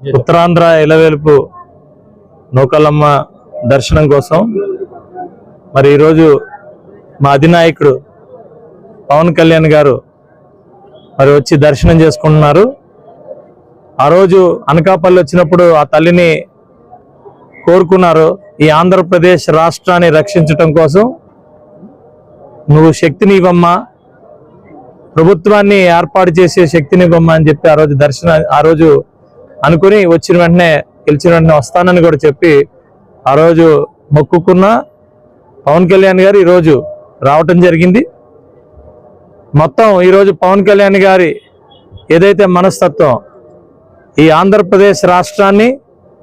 ఉత్తరాంధ్ర ఇలవేలుపు నూకలమ్మ దర్శనం కోసం మరి ఈరోజు మా అధినాయకుడు పవన్ కళ్యాణ్ గారు మరి వచ్చి దర్శనం చేసుకుంటున్నారు. ఆ రోజు అనకాపల్లి వచ్చినప్పుడు ఆ తల్లిని కోరుకున్నారు. ఈ ఆంధ్రప్రదేశ్ రాష్ట్రాన్ని రక్షించటం కోసం. నువ్వు శక్తిని ఇవ్వమ్మా. ప్రభుత్వాన్ని ఏర్పాటు చేసే శక్తిని ఇవ్వమ్మా అని చెప్పి ఆ రోజు దర్శన ఆ రోజు అనుకుని వచ్చిన వెంటనే గెలిచిన వెంటనే వస్తానని కూడా చెప్పి ఆ రోజు మొక్కుకున్న పవన్ కళ్యాణ్ గారు ఈరోజు రావటం జరిగింది. మొత్తం ఈరోజు పవన్ కళ్యాణ్ గారి ఏదైతే మనస్తత్వం ఈ ఆంధ్రప్రదేశ్ రాష్ట్రాన్ని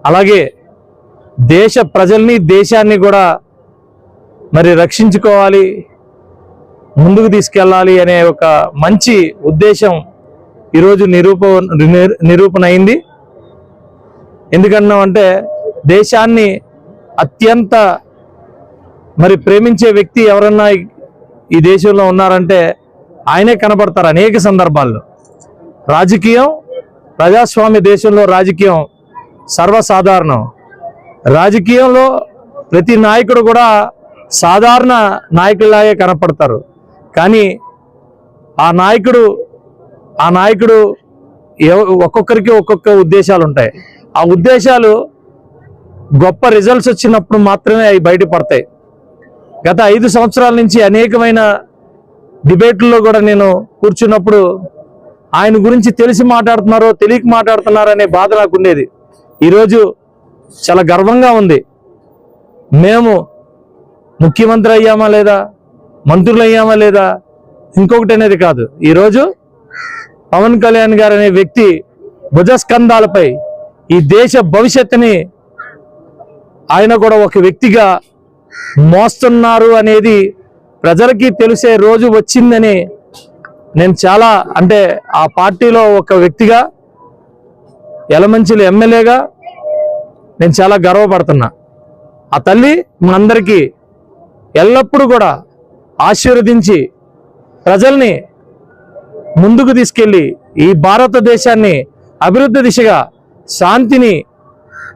అలాగే దేశ ప్రజల్ని దేశాన్ని కూడా మరి రక్షించుకోవాలి ముందుకు తీసుకెళ్ళాలి అనే ఒక మంచి ఉద్దేశం ఈరోజు నిరూప నిరూపణ అయింది ఎందుకన్నామంటే దేశాన్ని అత్యంత మరి ప్రేమించే వ్యక్తి ఎవరన్నా ఈ- దేశంలో ఉన్నారంటే ఆయనే కనపడతారు అనేక సందర్భాల్లో. రాజకీయం ప్రజాస్వామ్య దేశంలో రాజకీయం సర్వసాధారణం. రాజకీయంలో ప్రతి నాయకుడు కూడా సాధారణ నాయకులాగే కనపడతారు. కానీ ఆ నాయకుడు ఆ నాయకుడు ఎవ- ఒక్కొక్కరికి ఒక్కొక్క ఉద్దేశాలు ఉంటాయి ఆ ఉద్దేశాలు గొప్ప రిజల్ట్స్ వచ్చినప్పుడు మాత్రమే అవి బయటపడతాయి. గత ఐదు సంవత్సరాల నుంచి అనేకమైన డిబేట్లలో కూడా నేను కూర్చున్నప్పుడు ఆయన గురించి తెలిసి మాట్లాడుతున్నారో తెలియక మాట్లాడుతున్నారో అనే బాధ నాకు ఉండేది. ఈరోజు చాలా గర్వంగా ఉంది. మేము ముఖ్యమంత్రి అయ్యామా లేదా మంత్రులు అయ్యామా లేదా ఇంకొకటి అనేది కాదు. ఈరోజు పవన్ కళ్యాణ్ గారు అనే వ్యక్తి భుజస్కంధాలపై ఈ దేశ భవిష్యత్తుని ఆయన కూడా ఒక వ్యక్తిగా మోస్తున్నారు అనేది ప్రజలకి తెలిసే రోజు వచ్చిందని నేను చాలా అంటే ఆ పార్టీలో ఒక వ్యక్తిగా ఎలమంచిలి ఎమ్మెల్యేగా నేను చాలా గర్వపడుతున్నా. ఆ తల్లి మనందరికీ ఎల్లప్పుడూ కూడా ఆశీర్వదించి ప్రజల్ని ముందుకు తీసుకెళ్ళి ఈ భారతదేశాన్ని అభివృద్ధి దిశగా శాంతిని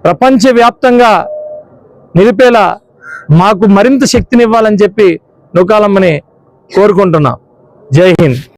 ప్రపంచవ్యాప్తంగా నిలిపేలా మాకు మరింత శక్తినివ్వాలని చెప్పి నూకాలమ్మని కోరుకుంటున్నాం. జై హింద్.